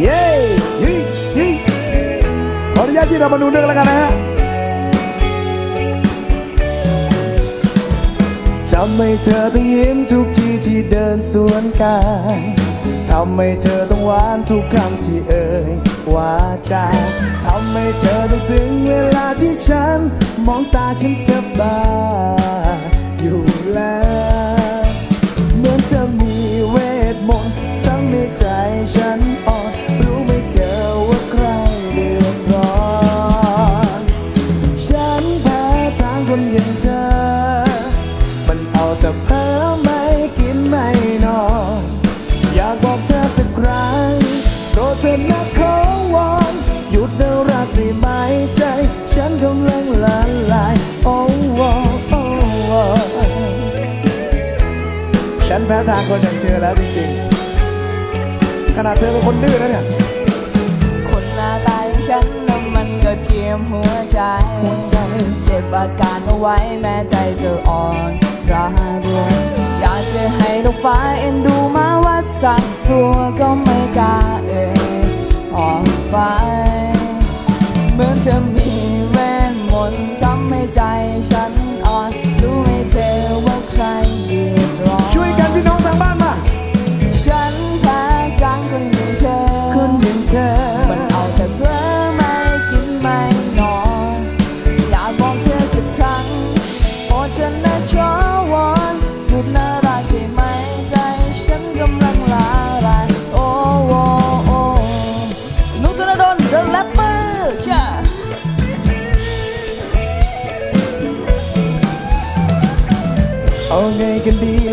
เย้ยี่ยี่ขออนุญาตพี่เรามาดูเรื่องแล้วกันนะฮะทำให้เธอต้องยิ้มทุกทีที่เดินสวนกายทำให้เธอต้องหวานทุกคำที่เอ่ยวาจาทำให้เธอต้องซึ้งเวลาที่ฉัน มองตาฉันจะบ้าอยู่แล้วเหมือนจะมีเวทมนต์ทำให้ใจฉันอ่อน นแพ้ทางคนอยางเธอแล้วจริงๆ ขนาดเธอเป็นคนดื้อนะเนี่ยคนหน้าตาอย่างฉันน่ะมันก็เจียมหัวใจใจเจ็บอาการเอาไว้แม้ใจจะอ่อนระเรื่อยากจะให้ดอกฟ้าเอ็นดูมาว่าสักตัวก็ไม่กล้าเอ่ยออกไป เหมือนจะมีเวทมนต์ทำให้ใจฉัน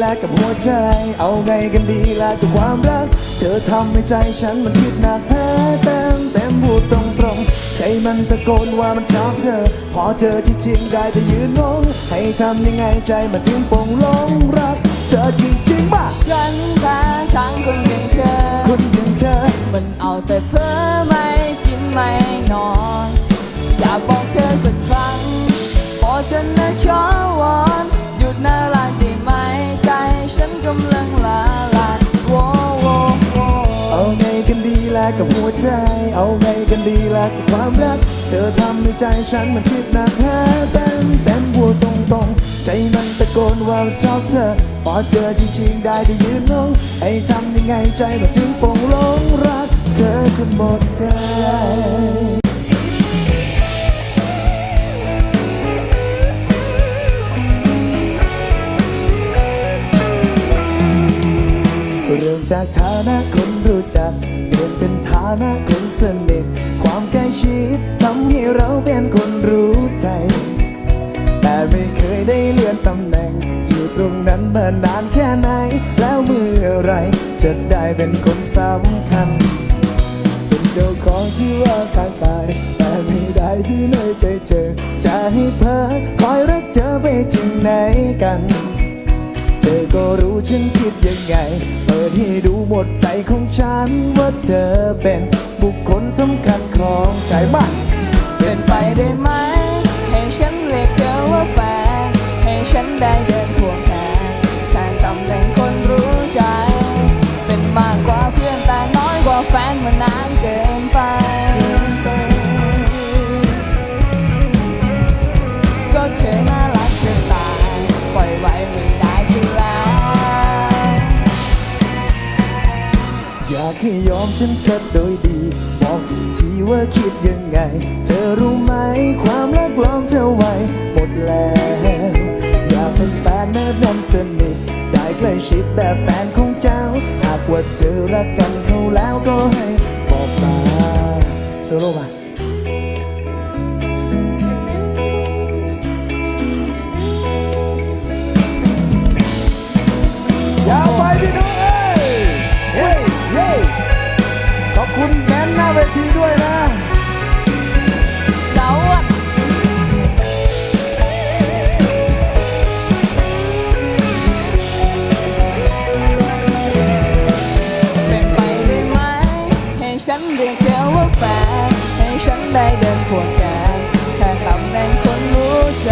กันดีล่ะกับหัวใจ เอาไงกันดีล่ะกับความรัก เธอทำให้ใจฉันมันคิดหนักแพ้เต็มเต็มพูดตรงตรงใจมันตะโกนว่ามันชอบเธอ พอเจอจริงๆได้แต่ยืนงง ให้ทำยังไงใจมันถึงปงลงรัก เธอจริงๆป่ะฉันแพ้ทั้งคนอย่างเธอ คนอย่างเธอ มันเอาแต่เพ้อไม่กินไม่นอน อยากบอกเธอสักครั้งโปรดเธอนะชอวอนหยุดน่า กันดีล่ะกับหัวใจ เอาไงกันดีล่ะกับความรัก เธอทำให้ใจฉันมันคิดหนักแพ้เต็มเต็มพูดตรงๆใจมันตะโกนว่าชอบเธอ พอเจอจริงๆได้แต่ยืนงงให้ทำยังไงใจมันถึงปงหลงรัก เธอจะหมดใจเริ่มจากฐานะคนรู้จัก นเป็นฐานะ คนสนิทความใกล้ชิดทำให้เราเป็นคนรู้ใจ แต่ไม่เคยได้เลื่อนตำแหน่ง อยู่ตรงนั้นมานานแค่ไหน แล้วเมื่อไรจะได้เป็นคนสำคัญ เป็นเจ้าของที่ว่าข้างกาย แต่ไม่ได้ที่ในใจเธอจะให้เพ้อคอยรักเธอไปถึงไหนกัน เธอก็รู้ฉันคิดยังไง ดให้ดูหมดใจของฉันว่าเธอเป็นบุคคลสำคัญของใจบ้านเป็นไปได้ไหม ให้ยอมฉันสักโดยดี บอกสักทีว่าคิดยังไง เธอรู้ไหมความรักล้อมเธอไว้หมดแล้ว อยากเป็นแฟนแนบแน่นสนิทได้ใกล้ชิดแบบแฟนของเจ้า หากว่าเจอรักกันเขาแล้วก็ให้บอกมาโซโล่มา ชื่อว่าแฟนให้ฉันได้เดินควกแขนแค่ตำแหน่งคนรู้ใจ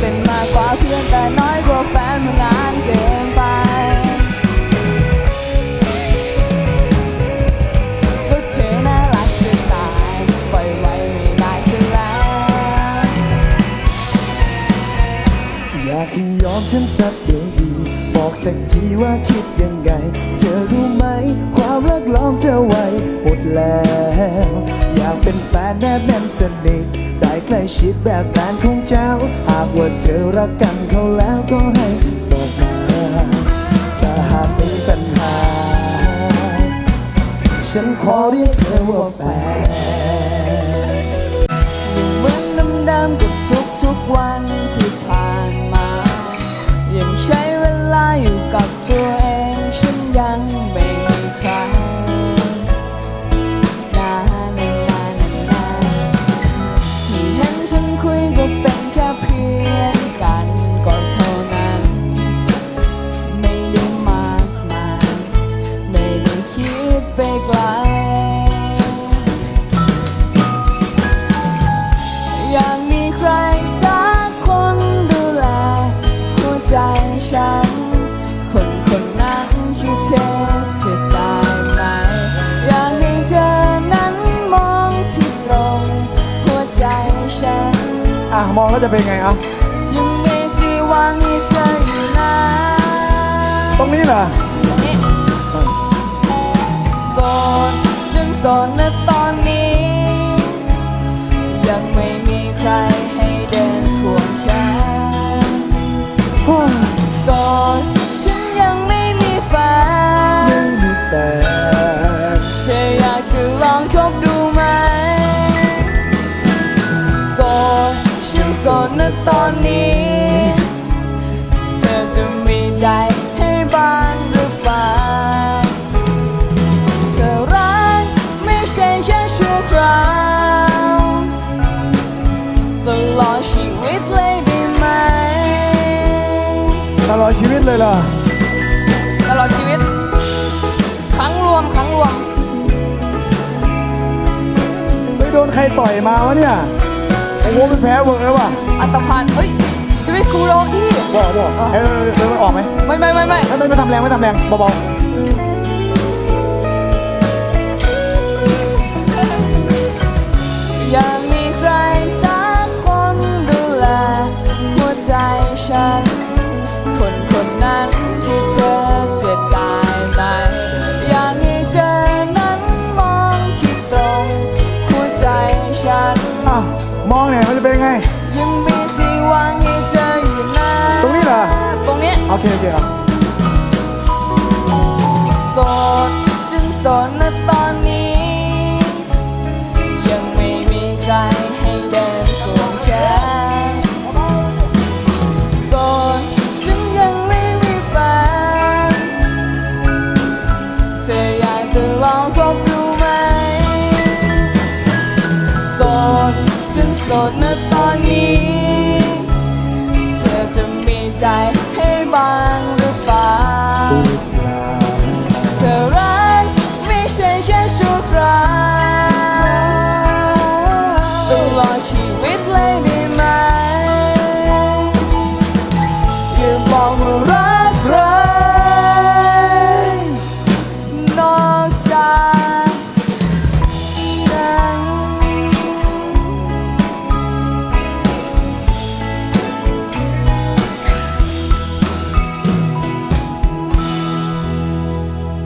เป็นมากกว่าเพื่อนแต่น้อยกว่าแฟนมันนานเกินไป ก็เธอน่ารักจะตายปล่อยไว้ไม่ได้ซะแล้ว อยากให้ยอมฉันสัก บอกสักทีว่าคิดยังไง เธอรู้ไหม ความรักล้อมเธอไว้หมดแล้ว อยากเป็นแฟนแนบแน่นสนิทได้ใกล้ชิดแบบแฟนของเจ้า หากว่าเธอรักกันเขาแล้วก็ให้บอกมาถ้าหากมีปัญหา ฉันขอเรียกเธอว่าแฟนเหมือนเดิมๆกับทุกๆวันที่ผ่าน มองแล้วจะเป็นไงอะยังมีที่วางให้เธออยู่นะตรงนี้เหรอนี่โสดฉันโสดนะตอนนี้ ยังไม่มีใครให้เดิน เลยเหรอตลอดชีวิต ครั้งรวมครั้งรวม ไม่โดนใครต่อยมาวะเนี่ยโอ้โหเป็นแพ้เวอร์แล้วว่ะอัตภันเฮ้ยจะไปคูโรอี้บอกบอกเอ้ยเดินมันออกไหมไม่ไม่ไม่ไม่ไม่ไม่ไม่ทำแรงไม่ทำแรงเบาอ มีที่วางให้เธออยู่นะตรงนี้เหรอ ตรงเนี้ยโอเคโอเคอะโสดฉันโสดนะตอนนี้ Bye.